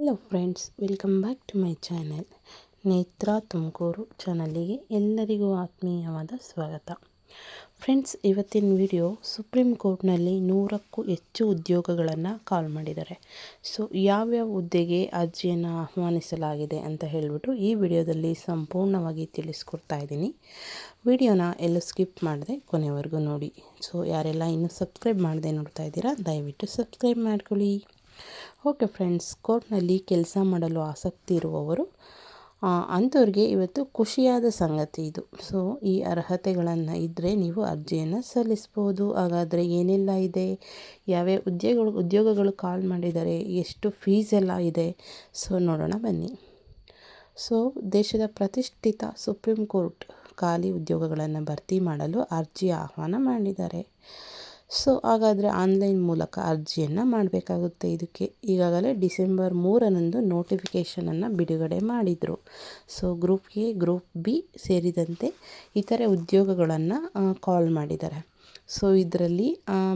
Hello friends welcome back to my channel Netra Tumakuru ಚಾನಲಿಗೆ ಎಲ್ಲರಿಗೂ ಆತ್ಮೀಯವಾದ ಸ್ವಾಗತ. ಫ್ರೆಂಡ್ಸ್ ಇವತ್ತಿನ ವಿಡಿಯೋ ಸುಪ್ರೀಂ ಕೋರ್ಟ್ನಲ್ಲಿ ನೂರಕ್ಕೂ ಹೆಚ್ಚು ಉದ್ಯೋಗಗಳನ್ನು ಕಾಲ್ ಮಾಡಿದ್ದಾರೆ. ಸೊ ಯಾವ್ಯಾವ ಹುದ್ದೆಗೆ ಅರ್ಜಿಯನ್ನು ಆಹ್ವಾನಿಸಲಾಗಿದೆ ಅಂತ ಹೇಳಿಬಿಟ್ಟು ಈ ವಿಡಿಯೋದಲ್ಲಿ ಸಂಪೂರ್ಣವಾಗಿ ತಿಳಿಸ್ಕೊಡ್ತಾ ಇದ್ದೀನಿ. ವಿಡಿಯೋನ ಎಲ್ಲೂ ಸ್ಕಿಪ್ ಮಾಡದೆ ಕೊನೆವರೆಗೂ ನೋಡಿ. ಸೊ ಯಾರೆಲ್ಲ ಇನ್ನೂ ಸಬ್ಸ್ಕ್ರೈಬ್ ಮಾಡದೆ ನೋಡ್ತಾ ಇದ್ದೀರಾ, ದಯವಿಟ್ಟು ಸಬ್ಸ್ಕ್ರೈಬ್ ಮಾಡ್ಕೊಳ್ಳಿ. ಓಕೆ ಫ್ರೆಂಡ್ಸ್, ಕೋರ್ಟ್ನಲ್ಲಿ ಕೆಲಸ ಮಾಡಲು ಆಸಕ್ತಿ ಇರುವವರು ಅಂಥವ್ರಿಗೆ ಇವತ್ತು ಖುಷಿಯಾದ ಸಂಗತಿ ಇದು. ಸೊ ಈ ಅರ್ಹತೆಗಳನ್ನು ಇದ್ದರೆ ನೀವು ಅರ್ಜಿಯನ್ನು ಸಲ್ಲಿಸ್ಬೋದು. ಹಾಗಾದರೆ ಏನೆಲ್ಲ ಇದೆ? ಯಾವ್ಯಾವ ಉದ್ಯೋಗಗಳು ಉದ್ಯೋಗಗಳು ಕಾಲ್ ಮಾಡಿದ್ದಾರೆ? ಎಷ್ಟು ಫೀಸ್ ಎಲ್ಲ ಇದೆ? ಸೊ ನೋಡೋಣ ಬನ್ನಿ. ಸೊ ದೇಶದ ಪ್ರತಿಷ್ಠಿತ ಸುಪ್ರೀಂ ಕೋರ್ಟ್ ಖಾಲಿ ಉದ್ಯೋಗಗಳನ್ನು ಭರ್ತಿ ಮಾಡಲು ಅರ್ಜಿ ಆಹ್ವಾನ ಮಾಡಿದ್ದಾರೆ. ಸೊ, ಹಾಗಾದರೆ ಆನ್ಲೈನ್ ಮೂಲಕ ಅರ್ಜಿಯನ್ನು ಮಾಡಬೇಕಾಗುತ್ತೆ. ಇದಕ್ಕೆ ಈಗಾಗಲೇ ಡಿಸೆಂಬರ್ ಮೂರರಂದು ನೋಟಿಫಿಕೇಷನನ್ನು ಬಿಡುಗಡೆ ಮಾಡಿದರು. So, group A, group B ಸೇರಿದಂತೆ ಇತರೆ ಉದ್ಯೋಗಗಳನ್ನು ಕಾಲ್ ಮಾಡಿದ್ದಾರೆ. ಸೊ, ಇದರಲ್ಲಿ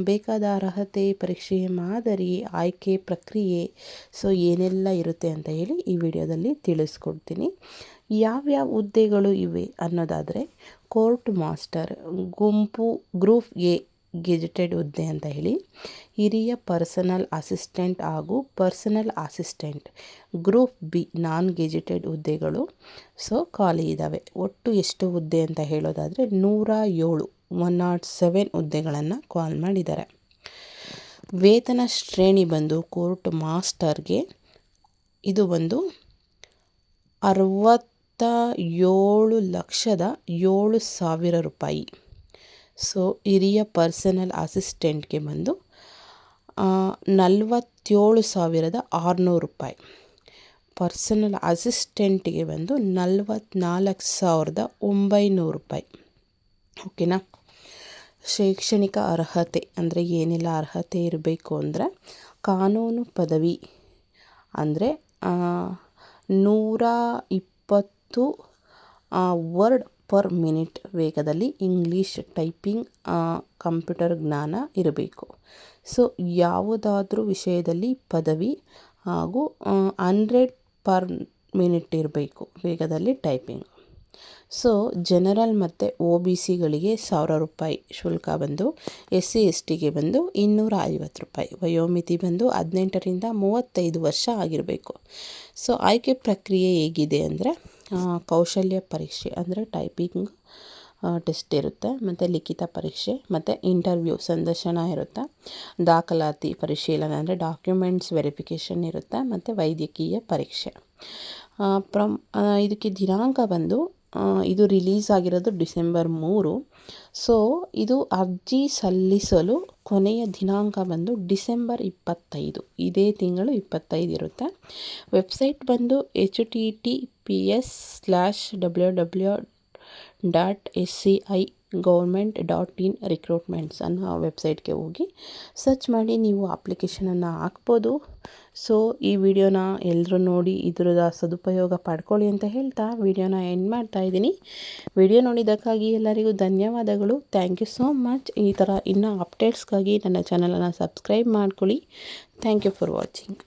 ಬೇಕಾದ ಅರ್ಹತೆ, ಪರೀಕ್ಷೆ ಮಾದರಿ, ಆಯ್ಕೆ ಪ್ರಕ್ರಿಯೆ, ಸೊ, ಏನೆಲ್ಲ ಇರುತ್ತೆ ಅಂತ ಹೇಳಿ ಈ ವಿಡಿಯೋದಲ್ಲಿ ತಿಳಿಸ್ಕೊಡ್ತೀನಿ. ಯಾವ್ಯಾವ ಹುದ್ದೆಗಳು ಇವೆ ಅನ್ನೋದಾದರೆ, ಕೋರ್ಟ್ ಮಾಸ್ಟರ್, ಗುಂಪು, ಗ್ರೂಪ್ ಎ ಗೆಜೆಟೆಡ್ ಹುದ್ದೆ ಅಂತ ಹೇಳಿ. ಹಿರಿಯ ಪರ್ಸನಲ್ ಅಸಿಸ್ಟೆಂಟ್ ಹಾಗೂ personal assistant group B non gazetted ಹುದ್ದೆಗಳು ಸೊ ಖಾಲಿ ಇದ್ದಾವೆ ಒಟ್ಟು ಎಷ್ಟು ಹುದ್ದೆ ಅಂತ ಹೇಳೋದಾದರೆ ನೂರ ಏಳು, ಒನ್ ನಾಟ್ ಸೆವೆನ್ ಹುದ್ದೆಗಳನ್ನು ಕಾಲ್ ಮಾಡಿದ್ದಾರೆ. ವೇತನ ಶ್ರೇಣಿ ಬಂದು ಕೋರ್ಟ್ ಮಾಸ್ಟರ್ಗೆ ಇದು ಒಂದು ಅರವತ್ತ ಏಳು ಲಕ್ಷದ ಏಳು ಸಾವಿರ ರೂಪಾಯಿ. ಸೊ ಹಿರಿಯ ಪರ್ಸನಲ್ ಅಸಿಸ್ಟೆಂಟ್ಗೆ ಬಂದು ನಲವತ್ತೇಳು ಸಾವಿರದ ಆರುನೂರು ರೂಪಾಯಿ. ಪರ್ಸನಲ್ ಅಸಿಸ್ಟೆಂಟಿಗೆ ಬಂದು ನಲವತ್ನಾಲ್ಕು ಸಾವಿರದ ಒಂಬೈನೂರು ರೂಪಾಯಿ. ಓಕೆನಾ? ಶೈಕ್ಷಣಿಕ ಅರ್ಹತೆ ಅಂದರೆ ಏನೆಲ್ಲ ಅರ್ಹತೆ ಇರಬೇಕು ಅಂದರೆ, ಕಾನೂನು ಪದವಿ ಅಂದರೆ ನೂರ ಇಪ್ಪತ್ತು ವರ್ಡ್ ಪರ್ ಮಿನಿಟ್ ವೇಗದಲ್ಲಿ ಇಂಗ್ಲೀಷ್ ಟೈಪಿಂಗ್ ಕಂಪ್ಯೂಟರ್ ಜ್ಞಾನ ಇರಬೇಕು. ಸೊ, ಯಾವುದಾದ್ರೂ ವಿಷಯದಲ್ಲಿ ಪದವಿ ಹಾಗೂ ಹಂಡ್ರೆಡ್ ಪರ್ ಮಿನಿಟ್ ಇರಬೇಕು ವೇಗದಲ್ಲಿ ಟೈಪಿಂಗ್. ಸೊ, ಜನರಲ್ ಮತ್ತು ಒ ಬಿ ಸಿಗಳಿಗೆ ಸಾವಿರ ರೂಪಾಯಿ ಶುಲ್ಕ ಬಂದು ಎಸ್ ಸಿ ಎಸ್ ಟಿಗೆ ಬಂದು ಇನ್ನೂರ ಐವತ್ತು ರೂಪಾಯಿ, ವಯೋಮಿತಿ ಬಂದು ಹದಿನೆಂಟರಿಂದ ಮೂವತ್ತೈದು ವರ್ಷ ಆಗಿರಬೇಕು. ಸೊ, ಆಯ್ಕೆ ಪ್ರಕ್ರಿಯೆ ಹೇಗಿದೆ ಅಂದರೆ ಕೌಶಲ್ಯ ಪರೀಕ್ಷೆ ಅಂದರೆ ಟೈಪಿಂಗ್ ಟೆಸ್ಟ್ ಇರುತ್ತೆ, ಮತ್ತು ಲಿಖಿತ ಪರೀಕ್ಷೆ, ಮತ್ತು ಇಂಟರ್ವ್ಯೂ ಸಂದರ್ಶನ ಇರುತ್ತೆ. ದಾಖಲಾತಿ ಪರಿಶೀಲನೆ ಅಂದರೆ ಡಾಕ್ಯುಮೆಂಟ್ಸ್ ವೆರಿಫಿಕೇಷನ್ ಇರುತ್ತೆ, ಮತ್ತು ವೈದ್ಯಕೀಯ ಪರೀಕ್ಷೆ. ಪ್ರಮ್ ಇದಕ್ಕೆ ದಿನಾಂಕ ಬಂದು ಇದು ರಿಲೀಸ್ ಆಗಿರೋದು ಡಿಸೆಂಬರ್ ಮೂರು. ಸೊ ಇದು ಅರ್ಜಿ ಸಲ್ಲಿಸಲು ಕೊನೆಯ ದಿನಾಂಕ ಬಂದು ಡಿಸೆಂಬರ್ ಇಪ್ಪತ್ತೈದು. ಇದೇ ತಿಂಗಳು ಇಪ್ಪತ್ತೈದು ಇರುತ್ತೆ. ವೆಬ್ಸೈಟ್ ಬಂದು H T T P S slash W W dot S C I government dot in recruitments ಅನ್ನೋ ವೆಬ್ಸೈಟ್ಗೆ ಹೋಗಿ ಸರ್ಚ್ ಮಾಡಿ ನೀವು ಅಪ್ಲಿಕೇಶನನ್ನು ಹಾಕ್ಬೋದು. ಸೊ ಈ ವಿಡಿಯೋನ ಎಲ್ಲರೂ ನೋಡಿ ಇದರ ಸದುಪಯೋಗ ಪಡ್ಕೊಳ್ಳಿ ಅಂತ ಹೇಳ್ತಾ ವಿಡಿಯೋನ ಎಂಡ್ ಮಾಡ್ತಾ ಇದ್ದೀನಿ. ವಿಡಿಯೋ ನೋಡಿದ್ದಕ್ಕಾಗಿ ಎಲ್ಲರಿಗೂ ಧನ್ಯವಾದಗಳು. ಥ್ಯಾಂಕ್ ಯು ಸೋ ಮಚ್ ಈ ಥರ ಇನ್ನೂ ಅಪ್ಡೇಟ್ಸ್ಗಾಗಿ ನನ್ನ ಚಾನಲನ್ನು ಸಬ್ಸ್ಕ್ರೈಬ್ ಮಾಡ್ಕೊಳ್ಳಿ. Thank you for watching